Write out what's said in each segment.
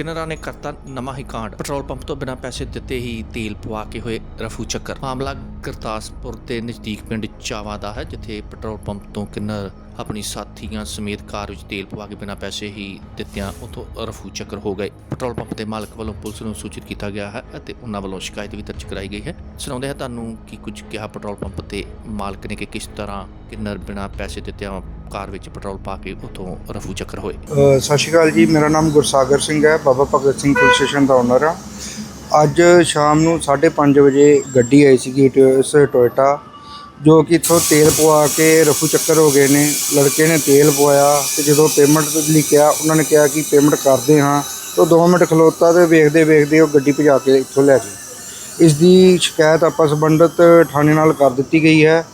ਕਿਨਰਾ ਨੇ ਕਰਤਾ ਨਵਾਂ ਹੀ ਕਾਂਡ। ਪੈਟਰੋਲ ਪੰਪ ਤੋਂ ਬਿਨਾਂ ਪੈਸੇ ਦਿੱਤੇ ਹੀ ਤੇਲ ਪਵਾ ਕੇ ਹੋਏ ਰਫੂ ਚੱਕਰ। ਮਾਮਲਾ ਗੁਰਦਾਸਪੁਰ ਦੇ ਨਜ਼ਦੀਕ ਪਿੰਡ ਚਾਵਾ ਦਾ ਹੈ, ਜਿੱਥੇ ਪੈਟਰੋਲ ਪੰਪ ਤੋਂ ਕਿੰਨਰ ਆਪਣੀ ਸਾਥੀਆਂ ਸਮੇਤ ਕਾਰ ਵਿੱਚ ਤੇਲ ਪਵਾ ਕੇ ਬਿਨਾਂ ਪੈਸੇ ਹੀ ਦਿੱਤਿਆਂ ਉਥੋਂ ਰਫੂ ਚੱਕਰ ਹੋ ਗਏ। ਪੈਟਰੋਲ ਪੰਪ ਦੇ ਮਾਲਕ ਵੱਲੋਂ ਪੁਲਿਸ ਨੂੰ ਸੂਚਿਤ ਕੀਤਾ ਗਿਆ ਹੈ ਅਤੇ ਉਹਨਾਂ ਵੱਲੋਂ ਸ਼ਿਕਾਇਤ ਵੀ ਦਰਜ ਕਰਾਈ ਗਈ ਹੈ। ਸੁਣਾਉਂਦੇ ਹਾਂ ਤੁਹਾਨੂੰ ਕਿ ਕੁਝ ਕਿਹਾ ਪੈਟਰੋਲ ਪੰਪ ਦੇ ਮਾਲਕ ਨੇ ਕਿ ਕਿਸ ਤਰ੍ਹਾਂ ਕਿੰਨਰ ਬਿਨਾਂ ਪੈਸੇ ਦਿੱਤਿਆਂ ਕਾਰ ਵਿੱਚ ਪੈਟਰੋਲ ਪਾ ਕੇ ਉਥੋਂ ਰਫੂ ਚੱਕਰ ਹੋਏ। ਸਤਿ ਸ਼੍ਰੀ ਅਕਾਲ ਜੀ, ਮੇਰਾ ਨਾਮ ਗੁਰਸਾਗਰ ਸਿੰਘ ਹੈ, ਬਾਬਾ ਭਗਤ ਸਿੰਘ ਪੁਲਿਸ ਸਟੇਸ਼ਨ ਦਾ ਓਨਰ ਆ ਅੱਜ ਸ਼ਾਮ ਨੂੰ 5:30 ਵਜੇ ਗੱਡੀ ਆਈ ਸੀਗੀ ਟੋਇਸ ਟੋਇਟਾ ਜੋ ਕਿ ਇੱਥੋਂ ਤੇਲ ਪਵਾ ਕੇ ਰਫੂ ਚੱਕਰ ਹੋ ਗਏ ਨੇ। ਲੜਕੇ ਨੇ ਤੇਲ ਪਵਾਇਆ ਤੇ ਜਦੋਂ ਪੇਮੈਂਟ ਲਈ ਕਿਹਾ, ਉਹਨਾਂ ਨੇ ਕਿਹਾ ਕਿ ਪੇਮੈਂਟ ਕਰਦੇ ਹਾਂ। ਤਾਂ 2 ਮਿੰਟ ਖਲੋਤਾ ਤੇ ਵੇਖਦੇ ਵੇਖਦੇ ਉਹ ਗੱਡੀ ਭਜਾ ਕੇ ਇੱਥੋਂ ਲੈ ਗਏ। ਇਸ ਦੀ ਸ਼ਿਕਾਇਤ ਆਪਾਂ ਸੰਬੰਧਿਤ ਥਾਣੇ ਨਾਲ ਕਰ ਦਿੱਤੀ ਗਈ ਹੈ।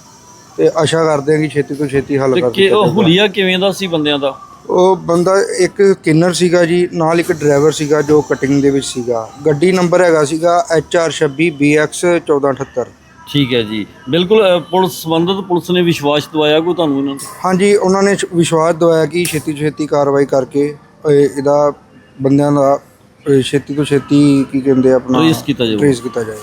ਤੇ ਆਸ਼ਾ ਕਰਦੇ ਹਾਂ ਕਿ ਛੇਤੀ ਤੋਂ ਛੇਤੀ ਹੱਲ ਤੇ ਕਰ ਕਿ ਦਿੱਤਾ ਉਹ ਜਾਊਗਾ। ਹੁਲੀਆ ਕਿਵੇਂ ਦਾ ਸੀ ਬੰਦਿਆਂ ਦਾ? ਉਹ ਬੰਦਾ ਇੱਕ ਕਿੰਨਰ ਸੀਗਾ ਜੀ ਨਾਲ ਇੱਕ ਡਰਾਈਵਰ ਸੀਗਾ ਜੋ ਕਟਿੰਗ ਦੇ ਵਿੱਚ ਸੀਗਾ। ਗੱਡੀ ਨੰਬਰ ਹੈਗਾ ਸੀਗਾ HR26 BX 1478 ਠੀਕ ਹੈ ਜੀ। ਬਿਲਕੁਲ ਅ, ਪੁਲਿਸ ਸੰਬੰਧਿਤ ਪੁਲਿਸ ਨੇ ਵਿਸ਼ਵਾਸ ਦਵਾਇਆ ਕੋਈ ਤੁਹਾਨੂੰ ਇਹਨਾਂ ਤੇ? ਹਾਂਜੀ ਉਹਨਾਂ ਨੇ ਵਿਸ਼ਵਾਸ ਦਵਾਇਆ ਕਿ ਛੇਤੀ ਤੋਂ ਛੇਤੀ ਕਾਰਵਾਈ ਕਰਕੇ ਇਹਦਾ ਬੰਦਿਆਂ ਦਾ ਛੇਤੀ ਤੋਂ ਛੇਤੀ ਕੀ ਕਹਿੰਦੇ ਆ ਆਪਣਾ Trace ਕੀਤਾ ਜਾਊਗਾ। trace ਕੀਤਾ ਜਾਏ